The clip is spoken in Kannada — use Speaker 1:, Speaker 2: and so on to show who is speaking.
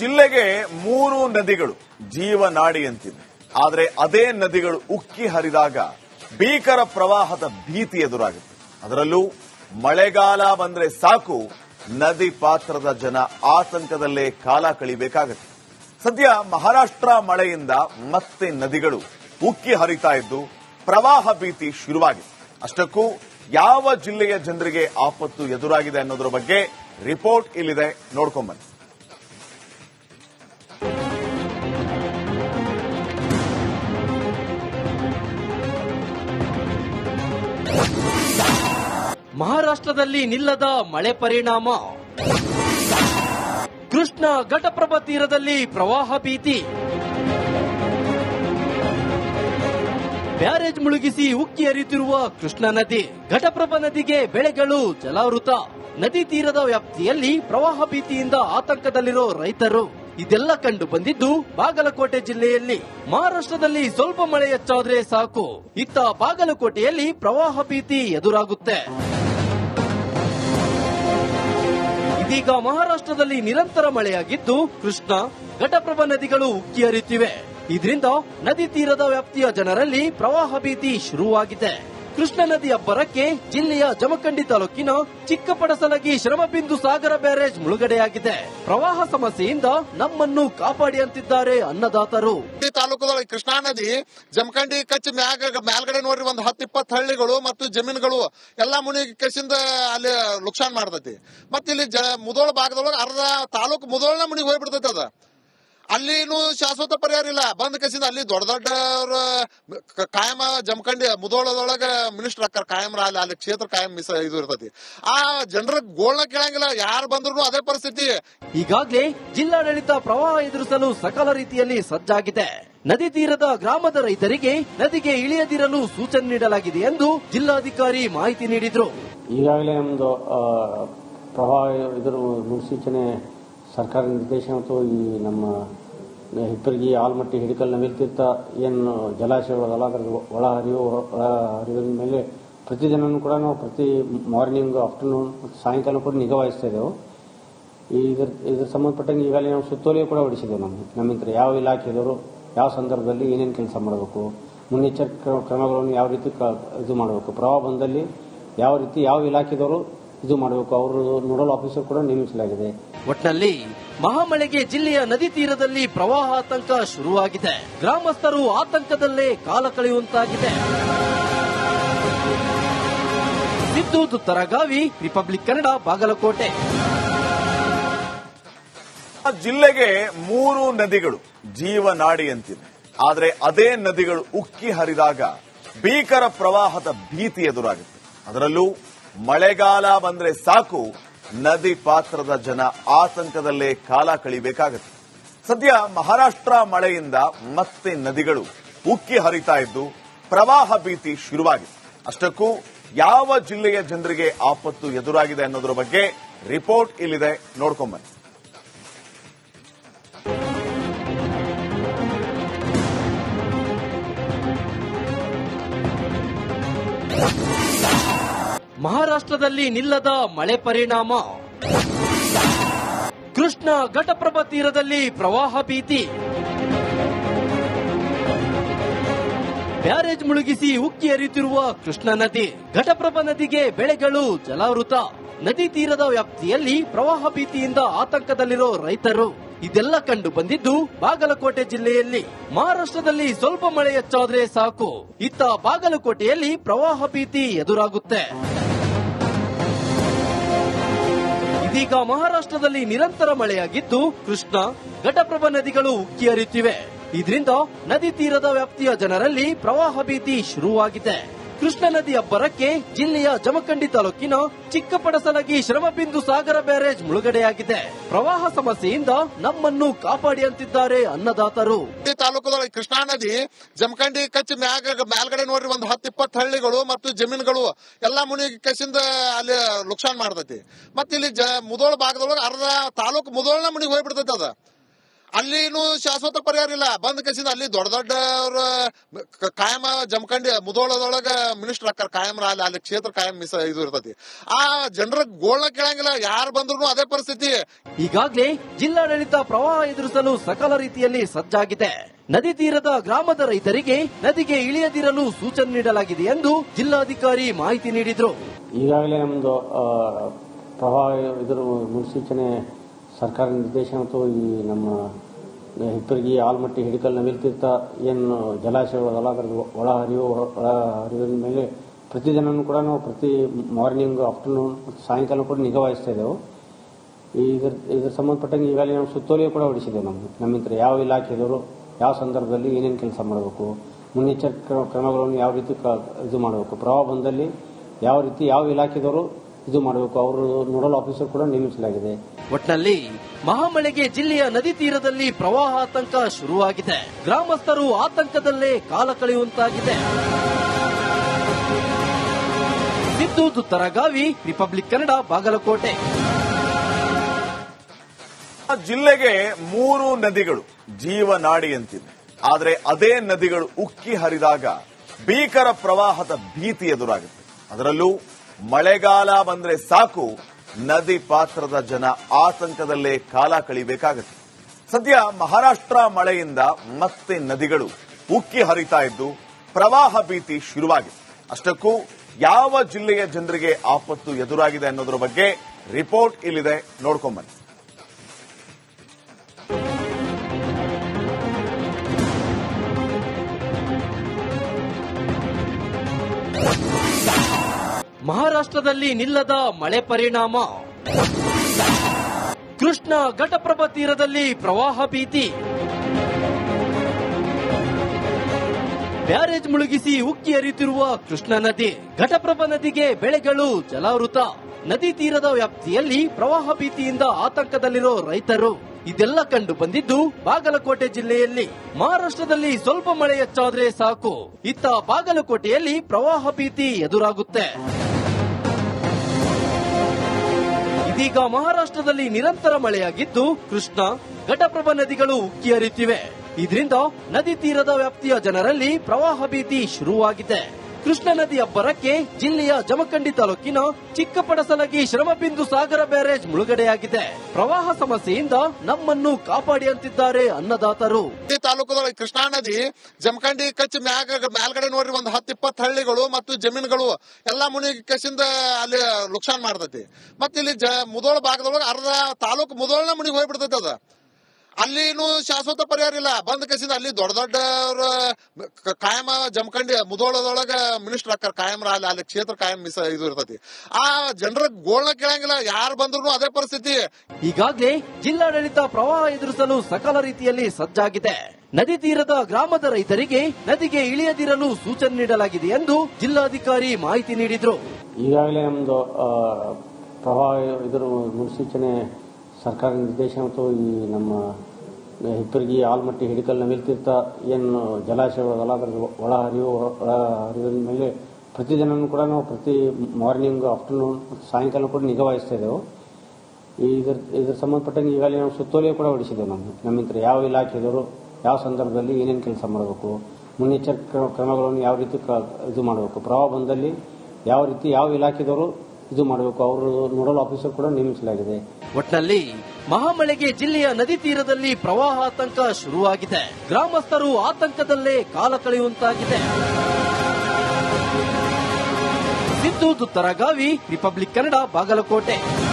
Speaker 1: ಜಿಲ್ಲೆಗೆ ಮೂರು ನದಿಗಳು ಜೀವನಾಡಿ ಅಂತಿದೆ ಆದರೆ ಅದೇ ನದಿಗಳು ಉಕ್ಕಿ ಹರಿದಾಗ ಭೀಕರ ಪ್ರವಾಹದ ಭೀತಿ ಎದುರಾಗುತ್ತೆ. ಅದರಲ್ಲೂ ಮಳೆಗಾಲ ಬಂದ್ರೆ ಸಾಕು, ನದಿ ಪಾತ್ರದ ಜನ ಆತಂಕದಲ್ಲೇ ಕಾಲ ಕಳಿಬೇಕಾಗತ್ತೆ. ಸದ್ಯ ಮಹಾರಾಷ್ಟ್ರ ಮಳೆಯಿಂದ ಮತ್ತೆ ನದಿಗಳು ಉಕ್ಕಿ ಹರಿತಾ ಇದ್ದು ಪ್ರವಾಹ ಭೀತಿ ಶುರುವಾಗಿದೆ. ಅಷ್ಟಕ್ಕೂ ಯಾವ ಜಿಲ್ಲೆಯ ಜನರಿಗೆ ಆಪತ್ತು ಎದುರಾಗಿದೆ ಅನ್ನೋದ್ರ ಬಗ್ಗೆ ರಿಪೋರ್ಟ್ ಇಲ್ಲಿದೆ. ನೋಡ್ಕೊಂಬನ್ನಿ
Speaker 2: ಮಹಾರಾಷ್ಟ್ರದಲ್ಲಿ ನಿಲ್ಲದ ಮಳೆ ಪರಿಣಾಮ. ಕೃಷ್ಣ ಘಟಪ್ರಭಾ ತೀರದಲ್ಲಿ ಪ್ರವಾಹ ಭೀತಿ. ಬ್ಯಾರೇಜ್ ಮುಳುಗಿಸಿ ಉಕ್ಕಿ ಹರಿಯುತ್ತಿರುವ ಕೃಷ್ಣ ನದಿ, ಘಟಪ್ರಭಾ ನದಿಗೆ ಬೆಳೆಗಳು ಜಲಾವೃತ. ನದಿ ತೀರದ ವ್ಯಾಪ್ತಿಯಲ್ಲಿ ಪ್ರವಾಹ ಭೀತಿಯಿಂದ ಆತಂಕದಲ್ಲಿರೋ ರೈತರು. ಇದೆಲ್ಲ ಕಂಡು ಬಂದಿದ್ದು ಬಾಗಲಕೋಟೆ ಜಿಲ್ಲೆಯಲ್ಲಿ. ಮಹಾರಾಷ್ಟ್ರದಲ್ಲಿ ಸ್ವಲ್ಪ ಮಳೆ ಹೆಚ್ಚಾದ್ರೆ ಸಾಕು. ಇತ್ತ ಬಾಗಲಕೋಟೆಯಲ್ಲಿ ಪ್ರವಾಹ ಭೀತಿ ಎದುರಾಗುತ್ತೆ. ಇದೀಗ ಮಹಾರಾಷ್ಟ್ರದಲ್ಲಿ ನಿರಂತರ ಮಳೆಯಾಗಿದ್ದು ಕೃಷ್ಣ, ಘಟಪ್ರಭಾ ನದಿಗಳು ಉಕ್ಕಿ ಹರಿಯುತ್ತಿವೆ. ಇದರಿಂದ ನದಿ ತೀರದ ವ್ಯಾಪ್ತಿಯ ಜನರಲ್ಲಿ ಪ್ರವಾಹ ಭೀತಿ ಶುರುವಾಗಿದೆ. ಕೃಷ್ಣ ನದಿಯ ಬರಕ್ಕೆ ಜಿಲ್ಲೆಯ ಜಮಖಂಡಿ ತಾಲೂಕಿನ ಚಿಕ್ಕಪಡಸಲಗಿ ಶ್ರಮಬಿಂದು ಸಾಗರ ಬ್ಯಾರೇಜ್ ಮುಳುಗಡೆಯಾಗಿದೆ. ಪ್ರವಾಹ ಸಮಸ್ಯೆಯಿಂದ ನಮ್ಮನ್ನು ಕಾಪಾಡಿ ಅಂತಿದ್ದಾರೆ ಅನ್ನದಾತರು.
Speaker 3: ಈ ತಾಲೂಕದೊಳಗೆ ಕೃಷ್ಣಾ ನದಿ, ಜಮಖಂಡಿ ಕಚ್ ಮ್ಯಾಗ ಮ್ಯಾಲ್ಗಡೆ ನೋಡ್ರಿ ಒಂದು ಹತ್ತು ಇಪ್ಪತ್ತು ಹಳ್ಳಿಗಳು ಮತ್ತು ಜಮೀನುಗಳು ಎಲ್ಲಾ ಮುನಿಗಿ ಕಸಿಂದ ಅಲ್ಲಿ ನುಕ್ಸಾನ್ ಮಾಡ್ತೈತಿ. ಮತ್ತೆ ಇಲ್ಲಿ ಮುದೋಳ ಭಾಗದೊಳಗೆ ಅರ್ಧ ತಾಲೂಕು ಮುದೋಳನ ಮುನಿಗೆ ಹೋಗ್ಬಿಡ್ತೈತಿ ಅದ. ಅಲ್ಲಿನೂ ಶಾಶ್ವತ ಪರಿಹಾರ ಇಲ್ಲ. ಬಂದ್ ಕಸಿಂದ ಅಲ್ಲಿ ದೊಡ್ಡ ದೊಡ್ಡ ಕಾಯಮ ಜಮಖಂಡಿ ಮುದೋಳದೊಳಗ ಮಿನಿಸ್ಟರ್ ಅಕ್ಕಾರ ಕಾಯಂ ಅಲ್ಲಿ ಅಲ್ಲಿ ಕ್ಷೇತ್ರ ಕಾಯಂ ಮಿಸ್ ಇದು ಇರ್ತತಿ. ಆ ಜನರ ಗೋಳ್ನ ಕೇಳಂಗಿಲ್ಲ. ಯಾರು ಬಂದ್ರು ಅದೇ ಪರಿಸ್ಥಿತಿ.
Speaker 2: ಈಗಾಗಲೇ ಜಿಲ್ಲಾಡಳಿತ ಪ್ರವಾಹ ಎದುರಿಸಲು ಸಕಲ ರೀತಿಯಲ್ಲಿ ಸಜ್ಜಾಗಿದೆ. ನದಿ ತೀರದ ಗ್ರಾಮದ ರೈತರಿಗೆ ನದಿಗೆ ಇಳಿಯದಿರಲು ಸೂಚನೆ ನೀಡಲಾಗಿದೆ ಎಂದು ಜಿಲ್ಲಾಧಿಕಾರಿ ಮಾಹಿತಿ ನೀಡಿದ್ರು.
Speaker 4: ಈಗಾಗಲೇ ಒಂದು ಪ್ರವಾಹ ಇದರ ಮುನ್ಸೂಚನೆ ಸರ್ಕಾರ ನಿರ್ದೇಶನ ಮತ್ತು ಈ ನಮ್ಮ ಹಿಪ್ಪರಗಿ ಆಲ್ಮಟ್ಟಿ ಹಿಡಿಕಲ್ ನವಿಲ್ತೀರ್ಥ ಏನು ಜಲಾಶಯಗಳಲ್ಲ ಅದರ ಒಳ ಹರಿವು ಒಳ ಹರಿವಿನ ಮೇಲೆ ಪ್ರತಿದಿನವೂ ಕೂಡ ನಾವು ಪ್ರತಿ ಮಾರ್ನಿಂಗ್, ಆಫ್ಟರ್ನೂನ್ ಮತ್ತು ಸಾಯಂಕಾಲ ಕೂಡ ನಿಗಾ ವಹಿಸ್ತಾ ಇದ್ದೆವು ಇದ್ರ ಇದ್ರ ಸಂಬಂಧಪಟ್ಟಂಗೆ ಈಗಾಗಲೇ ನಾವು ಸುತ್ತೋಲೆ ಕೂಡ ಹೊಡಿಸಿದ್ದೇವೆ ನಮ್ಮ ನಮ್ಮಿಂದ ಯಾವ ಇಲಾಖೆದವರು, ಯಾವ ಸಂದರ್ಭದಲ್ಲಿ ಏನೇನು ಕೆಲಸ ಮಾಡಬೇಕು, ಮುನ್ನೆಚ್ಚರಿಕೆ ಕ್ರ- ಕ್ರಮಗಳನ್ನು ಯಾವ ರೀತಿ ಇದು ಮಾಡಬೇಕು, ಪ್ರವಾಹ ಬಂದಲ್ಲಿ ಯಾವ ರೀತಿ ಯಾವ ಇಲಾಖೆದವರು ಇದು ಮಾಡಬೇಕು. ಅವರು ನೋಡಲ್ ಆಫೀಸರ್ ಕೂಡ ನೇಮಿಸಲಾಗಿದೆ.
Speaker 2: ಒಟ್ನಲ್ಲಿ ಮಹಾಮಳೆಗೆ ಜಿಲ್ಲೆಯ ನದಿ ತೀರದಲ್ಲಿ ಪ್ರವಾಹ ಆತಂಕ ಶುರುವಾಗಿದೆ. ಗ್ರಾಮಸ್ಥರು ಆತಂಕದಲ್ಲೇ ಕಾಲ ಕಳೆಯುವಂತಾಗಿದೆ. ಸಿದ್ದು ತರಗಾವಿ ರಿಪಬ್ಲಿಕ್ ಕನ್ನಡ ಬಾಗಲಕೋಟೆ.
Speaker 1: ಆ ಜಿಲ್ಲೆಗೆ ಮೂರು ನದಿಗಳು ಜೀವನಾಡಿ ಅಂತಿದೆ ಆದರೆ ಅದೇ ನದಿಗಳು ಉಕ್ಕಿ ಹರಿದಾಗ ಭೀಕರ ಪ್ರವಾಹದ ಭೀತಿ ಎದುರಾಗುತ್ತೆ. ಅದರಲ್ಲೂ ಮಳೆಗಾಲ ಬಂದ್ರೆ ಸಾಕು, ನದಿ ಪಾತ್ರದ ಜನ ಆತಂಕದಲ್ಲೇ ಕಾಲ ಕಳಿಬೇಕಾಗತ್ತೆ. ಸದ್ಯ ಮಹಾರಾಷ್ಟ್ರ ಮಳೆಯಿಂದ ಮತ್ತೆ ನದಿಗಳು ಉಕ್ಕಿ ಹರಿತಾ ಇದ್ದು, ಪ್ರವಾಹ ಭೀತಿ ಶುರುವಾಗಿದೆ. ಅಷ್ಟಕ್ಕೂ ಯಾವ ಜಿಲ್ಲೆಯ ಜನರಿಗೆ ಆಪತ್ತು ಎದುರಾಗಿದೆ ಅನ್ನೋದ್ರ ಬಗ್ಗೆ ರಿಪೋರ್ಟ್ ಇಲ್ಲಿದೆ. ನೋಡ್ಕೊಂಬನ್ನಿ
Speaker 2: ಮಹಾರಾಷ್ಟ್ರದಲ್ಲಿ ನಿಲ್ಲದ ಮಳೆ ಪರಿಣಾಮ. ಕೃಷ್ಣ ಘಟಪ್ರಭ ತೀರದಲ್ಲಿ ಪ್ರವಾಹ ಭೀತಿ. ಬ್ಯಾರೇಜ್ ಮುಳುಗಿಸಿ ಉಕ್ಕಿ ಹರಿಯುತ್ತಿರುವ ಕೃಷ್ಣ ನದಿ, ಘಟಪ್ರಭ ನದಿಗೆ ಬೆಳೆಗಳು ಜಲಾವೃತ. ನದಿ ತೀರದ ವ್ಯಾಪ್ತಿಯಲ್ಲಿ ಪ್ರವಾಹ ಭೀತಿಯಿಂದ ಆತಂಕದಲ್ಲಿರೋ ರೈತರು. ಇದೆಲ್ಲ ಕಂಡು ಬಂದಿದ್ದು ಬಾಗಲಕೋಟೆ ಜಿಲ್ಲೆಯಲ್ಲಿ. ಮಹಾರಾಷ್ಟ್ರದಲ್ಲಿ ಸ್ವಲ್ಪ ಮಳೆ ಹೆಚ್ಚಾದ್ರೆ ಸಾಕು. ಇತ್ತ ಬಾಗಲಕೋಟೆಯಲ್ಲಿ ಪ್ರವಾಹ ಭೀತಿ ಎದುರಾಗುತ್ತೆ. ಇದೀಗ ಮಹಾರಾಷ್ಟ್ರದಲ್ಲಿ ನಿರಂತರ ಮಳೆಯಾಗಿದ್ದು ಕೃಷ್ಣ, ಘಟಪ್ರಭಾ ನದಿಗಳು ಉಕ್ಕಿ ಹರಿಯುತ್ತಿವೆ. ಇದರಿಂದ ನದಿ ತೀರದ ವ್ಯಾಪ್ತಿಯ ಜನರಲ್ಲಿ ಪ್ರವಾಹ ಭೀತಿ ಶುರುವಾಗಿದೆ. ಕೃಷ್ಣ ನದಿಯ ಬರಕ್ಕೆ ಜಿಲ್ಲೆಯ ಜಮಖಂಡಿ ತಾಲೂಕಿನ ಚಿಕ್ಕಪಡಸಲಗಿ ಶ್ರಮಬಿಂದು ಸಾಗರ ಬ್ಯಾರೇಜ್ ಮುಳುಗಡೆಯಾಗಿದೆ. ಪ್ರವಾಹ ಸಮಸ್ಯೆಯಿಂದ ನಮ್ಮನ್ನು ಕಾಪಾಡಿ ಅಂತಿದ್ದಾರೆ ಅನ್ನದಾತರು.
Speaker 3: ಈ ತಾಲೂಕದೊಳಗೆ ಕೃಷ್ಣಾ ನದಿ, ಜಮಖಂಡಿ ಕಚ್ಚಿ ಮ್ಯಾಗ, ಮ್ಯಾಲ್ಗಡೆ ನೋಡ್ರಿ ಒಂದು ಹತ್ತು ಇಪ್ಪತ್ತು ಹಳ್ಳಿಗಳು ಮತ್ತು ಜಮೀನುಗಳು ಎಲ್ಲಾ ಮುನಿಗಿ ಕಸಿಂದ ಅಲ್ಲಿ ನುಕ್ಸಾನ್ ಮಾಡ್ತೈತಿ. ಮತ್ತೆ ಇಲ್ಲಿ ಮುದೋಳ ಭಾಗದೊಳಗೆ ಅರ್ಧ ತಾಲೂಕು ಮುದೋಳನ ಮುನಿಗೆ ಹೋಗ್ಬಿಡ್ತೈತಿ ಅದ. ಅಲ್ಲಿನೂ ಶಾಶ್ವತ ಪರಿಹಾರ ಇಲ್ಲ. ಬಂದ್ ಕಸಿದ ಅಲ್ಲಿ ದೊಡ್ಡ ದೊಡ್ಡ ಅವ್ರ ಕಾಯಂ ಜಮಖಂಡಿ ಮುದೋಳದೊಳಗ ಮಿನಿಸ್ಟರ್ ಆಕಾರ ಕಾಯಂ ಅಲ್ಲಿ ಅಲ್ಲಿ ಕ್ಷೇತ್ರ ಕಾಯಂ ಮಿಸ್ ಇದು ಇರ್ತತಿ. ಆ ಜನರ ಗೋಳ ಕೇಳಂಗಿಲ್ಲ. ಯಾರು ಬಂದ್ರು ಅದೇ ಪರಿಸ್ಥಿತಿ.
Speaker 2: ಈಗಾಗಲೇ ಜಿಲ್ಲಾಡಳಿತ ಪ್ರವಾಹ ಎದುರಿಸಲು ಸಕಲ ರೀತಿಯಲ್ಲಿ ಸಜ್ಜಾಗಿದೆ. ನದಿ ತೀರದ ಗ್ರಾಮದ ರೈತರಿಗೆ ನದಿಗೆ ಇಳಿಯದಿರಲು ಸೂಚನೆ ನೀಡಲಾಗಿದೆ ಎಂದು ಜಿಲ್ಲಾಧಿಕಾರಿ ಮಾಹಿತಿ ನೀಡಿದ್ರು.
Speaker 4: ಈಗಾಗಲೇ ನಮ್ಮದು ಪ್ರವಾಹ ಎದುರು ಮುನ್ಸೂಚನೆ ಸರ್ಕಾರ ನಿರ್ದೇಶನ ಮತ್ತು ಈ ನಮ್ಮ ಹಿಪ್ಪರಿಗೆ ಆಲ್ಮಟ್ಟಿ ಹಿಡಿಕಲ್ ನವಿಲ್ತೀರ್ಥ ಏನು ಜಲಾಶಯಗಳದಲ್ಲ ಅದರ ಒಳ ಹರಿವು, ಒಳ ಹರಿವಿನ ಮೇಲೆ ಪ್ರತಿದಿನವೂ ಕೂಡ ನಾವು ಪ್ರತಿ ಮಾರ್ನಿಂಗ್ ಆಫ್ಟರ್ನೂನ್ ಸಾಯಂಕಾಲ ಕೂಡ ನಿಗಾ ವಹಿಸ್ತಾ ಇದ್ದೆವು. ಇದ್ರ ಇದ್ರ ಸಂಬಂಧಪಟ್ಟಂಗೆ ಈಗಾಗಲೇ ನಾವು ಸುತ್ತೋಲೆ ಕೂಡ ಹೊಡಿಸಿದ್ದೇವೆ ನಮ್ಮ ನಮ್ಮಿಂದ ಯಾವ ಇಲಾಖೆದವರು ಯಾವ ಸಂದರ್ಭದಲ್ಲಿ ಏನೇನು ಕೆಲಸ ಮಾಡಬೇಕು, ಮುನ್ನೆಚ್ಚರಿಕೆ ಕ್ರಮಗಳನ್ನು ಯಾವ ರೀತಿ ಇದು ಮಾಡಬೇಕು, ಪ್ರವಾಹ ಬಂದಲ್ಲಿ ಯಾವ ರೀತಿ ಯಾವ ಇಲಾಖೆದವರು ಇದು ಮಾಡಬೇಕು, ಅವರು ನೋಡಲ್ ಆಫೀಸರ್ ಕೂಡ ನೇಮಿಸಲಾಗಿದೆ.
Speaker 2: ಒಟ್ನಲ್ಲಿ ಮಹಾಮಳೆಗೆ ಜಿಲ್ಲೆಯ ನದಿ ತೀರದಲ್ಲಿ ಪ್ರವಾಹ ಆತಂಕ ಶುರುವಾಗಿದೆ. ಗ್ರಾಮಸ್ಥರು ಆತಂಕದಲ್ಲೇ ಕಾಲ ಕಳೆಯುವಂತಾಗಿದೆ. ಸಿದ್ದು ತರಗಾವಿ ರಿಪಬ್ಲಿಕ್ ಕನ್ನಡ, ಬಾಗಲಕೋಟೆ.
Speaker 1: ಜಿಲ್ಲೆಗೆ ಮೂರು ನದಿಗಳು ಜೀವನಾಡಿ ಅಂತಿದೆ ಆದರೆ ಅದೇ ನದಿಗಳು ಉಕ್ಕಿ ಹರಿದಾಗ ಭೀಕರ ಪ್ರವಾಹದ ಭೀತಿ ಎದುರಾಗುತ್ತೆ. ಅದರಲ್ಲೂ ಮಳೆಗಾಲ ಬಂದ್ರೆ ಸಾಕು ನದಿ ಪಾತ್ರದ ಜನ ಆತಂಕದಲ್ಲೇ ಕಾಲ ಕಳಿಬೇಕಾಗುತ್ತೆ. ಸದ್ಯ ಮಹಾರಾಷ್ಟ್ರ ಮಳೆಯಿಂದ ಮತ್ತೆ ನದಿಗಳು ಉಕ್ಕಿ ಹರಿತಾ ಇದ್ದು ಪ್ರವಾಹ ಭೀತಿ ಶುರುವಾಗಿದೆ. ಅಷ್ಟಕ್ಕೂ ಯಾವ ಜಿಲ್ಲೆಯ ಜನರಿಗೆ ಆಪತ್ತು ಎದುರಾಗಿದೆ ಅನ್ನೋದ್ರ ಬಗ್ಗೆ ರಿಪೋರ್ಟ್ ಇಲ್ಲಿದೆ. ನೋಡ್ಕೊಂಬನ್ನಿ
Speaker 2: ಮಹಾರಾಷ್ಟ್ರದಲ್ಲಿ ನಿಲ್ಲದ ಮಳೆ ಪರಿಣಾಮ. ಕೃಷ್ಣ ಘಟಪ್ರಭ ತೀರದಲ್ಲಿ ಪ್ರವಾಹ ಭೀತಿ. ಬ್ಯಾರೇಜ್ ಮುಳುಗಿಸಿ ಉಕ್ಕಿ ಹರಿಯುತ್ತಿರುವ ಕೃಷ್ಣ ನದಿ ಘಟಪ್ರಭ ನದಿಗೆ ಬೆಳೆಗಳು ಜಲಾವೃತ. ನದಿ ತೀರದ ವ್ಯಾಪ್ತಿಯಲ್ಲಿ ಪ್ರವಾಹ ಭೀತಿಯಿಂದ ಆತಂಕದಲ್ಲಿರೋ ರೈತರು. ಇದೆಲ್ಲ ಕಂಡು ಬಂದಿದ್ದು ಬಾಗಲಕೋಟೆ ಜಿಲ್ಲೆಯಲ್ಲಿ. ಮಹಾರಾಷ್ಟ್ರದಲ್ಲಿ ಸ್ವಲ್ಪ ಮಳೆ ಹೆಚ್ಚಾದ್ರೆ ಸಾಕು. ಇತ್ತ ಬಾಗಲಕೋಟೆಯಲ್ಲಿ ಪ್ರವಾಹ ಭೀತಿ ಎದುರಾಗುತ್ತೆ. ಇದೀಗ ಮಹಾರಾಷ್ಟ್ರದಲ್ಲಿ ನಿರಂತರ ಮಳೆಯಾಗಿದ್ದು ಕೃಷ್ಣ, ಘಟಪ್ರಭಾ ನದಿಗಳು ಉಕ್ಕಿ ಹರಿಯುತ್ತಿವೆ. ಇದರಿಂದ ನದಿ ತೀರದ ವ್ಯಾಪ್ತಿಯ ಜನರಲ್ಲಿ ಪ್ರವಾಹ ಭೀತಿ ಶುರುವಾಗಿದೆ. ಕೃಷ್ಣ ನದಿಯ ಬರಕ್ಕೆ ಜಿಲ್ಲೆಯ ಜಮಖಂಡಿ ತಾಲೂಕಿನ ಚಿಕ್ಕಪಡಸಲಗಿ ಶ್ರಮಬಿಂದು ಸಾಗರ ಬ್ಯಾರೇಜ್ ಮುಳುಗಡೆಯಾಗಿದೆ. ಪ್ರವಾಹ ಸಮಸ್ಯೆಯಿಂದ ನಮ್ಮನ್ನು ಕಾಪಾಡಿ ಅಂತಿದ್ದಾರೆ ಅನ್ನದಾತರು.
Speaker 3: ಈ ತಾಲೂಕದೊಳಗೆ ಕೃಷ್ಣಾ ನದಿ, ಜಮಖಂಡಿ ಕಚ್ ಮ್ಯಾಗ ಮೇಲ್ಗಡೆ ನೋಡ್ರಿ ಒಂದ್ ಹತ್ತು ಇಪ್ಪತ್ತು ಹಳ್ಳಿಗಳು ಮತ್ತು ಜಮೀನುಗಳು ಎಲ್ಲಾ ಮುನಿಗಿ ಕಸಿಂದ ಅಲ್ಲಿ ನುಕ್ಸಾನ್ ಮಾಡ್ತೈತಿ. ಮತ್ತೆ ಇಲ್ಲಿ ಮುದೋಳ ಭಾಗದೊಳಗೆ ಅರ್ಧ ತಾಲೂಕು ಮುದೋಳನ ಮುನಿಗೆ ಹೋಗ್ಬಿಡ್ತೈತಿ ಅದ. ಅಲ್ಲಿನೂ ಶಾಶ್ವತ ಪರಿಹಾರ ಇಲ್ಲ. ಬಂದ್ ಕಸಿದ ಅಲ್ಲಿ ದೊಡ್ಡ ದೊಡ್ಡ ಕಾಯಂ ಜಮಖಂಡಿ ಮುದೋಳದೊಳಗ ಮಿನಿಸ್ಟರ್ ಆಕಾರ ಕಾಯಂ ಅಲ್ಲಿ ಅಲ್ಲಿ ಕ್ಷೇತ್ರ ಕಾಯಂ ಮಿಸ್ ಇದು ಇರ್ತತಿ. ಆ ಜನರ ಗೋಳ್ನ ಕೇಳಂಗಿಲ್ಲ. ಯಾರು ಬಂದ್ರು ಅದೇ ಪರಿಸ್ಥಿತಿ.
Speaker 2: ಈಗಾಗಲೇ ಜಿಲ್ಲಾಡಳಿತ ಪ್ರವಾಹ ಎದುರಿಸಲು ಸಕಲ ರೀತಿಯಲ್ಲಿ ಸಜ್ಜಾಗಿದೆ. ನದಿ ತೀರದ ಗ್ರಾಮದ ರೈತರಿಗೆ ನದಿಗೆ ಇಳಿಯದಿರಲು ಸೂಚನೆ ನೀಡಲಾಗಿದೆ ಎಂದು ಜಿಲ್ಲಾಧಿಕಾರಿ ಮಾಹಿತಿ ನೀಡಿದ್ರು.
Speaker 4: ಈಗಾಗಲೇ ನಮ್ಮದು ಪ್ರವಾಹ ಇದ್ರ ಮುನ್ಸೂಚನೆ ಸರ್ಕಾರ ನಿರ್ದೇಶನ ಮತ್ತು ಈ ನಮ್ಮ ಹಿಪ್ಪರಗಿ ಆಲ್ಮಟ್ಟಿ ಹಿಡಿಕಲ್ನ ನವಿಲ್ತೀರ್ಥ ಏನು ಜಲಾಶಯಗಳಲ್ಲ ಅದರ ಒಳ ಹರಿವು, ಒಳ ಹರಿವಿನ ಮೇಲೆ ಪ್ರತಿದಿನವೂ ಕೂಡ ನಾವು ಪ್ರತಿ ಮಾರ್ನಿಂಗ್ ಆಫ್ಟರ್ನೂನ್ ಸಾಯಂಕಾಲ ಕೂಡ ನಿಗಾವಹಿಸ್ತಾ ಇದ್ದೆವು. ಇದ್ರ ಇದ್ರ ಸಂಬಂಧಪಟ್ಟಂಗೆ ಈಗಾಗಲೇ ನಾವು ಸುತ್ತೋಲೆ ಕೂಡ ಹೊಡಿಸಿದ್ದೇವೆ ನಮ್ಮ ನಮ್ಮಿಂದ ಯಾವ ಇಲಾಖೆದವರು ಯಾವ ಸಂದರ್ಭದಲ್ಲಿ ಏನೇನು ಕೆಲಸ ಮಾಡಬೇಕು, ಮುನ್ನೆಚ್ಚರಿಕೆ ಕ್ರಮಗಳನ್ನು ಯಾವ ರೀತಿ ಇದು ಮಾಡಬೇಕು ಪ್ರವಾಹ ಬಂದಲ್ಲಿ ಯಾವ ರೀತಿ ಯಾವ ಇಲಾಖೆದವರು ಇದು ಮಾಡಬೇಕು, ಅವರು ನೋಡಲ್ ಆಫೀಸರ್ ಕೂಡ ನೇಮಿಸಲಾಗಿದೆ.
Speaker 2: ಒಟ್ನಲ್ಲಿ ಮಹಾಮಳೆಗೆ ಜಿಲ್ಲೆಯ ನದಿ ತೀರದಲ್ಲಿ ಪ್ರವಾಹ ಆತಂಕ ಶುರುವಾಗಿದೆ. ಗ್ರಾಮಸ್ಥರು ಆತಂಕದಲ್ಲೇ ಕಾಲ ಕಳೆಯುವಂತಾಗಿದೆ. ಸಿದ್ದು ತರಗಾವಿ ರಿಪಬ್ಲಿಕ್ ಕನ್ನಡ, ಬಾಗಲಕೋಟೆ.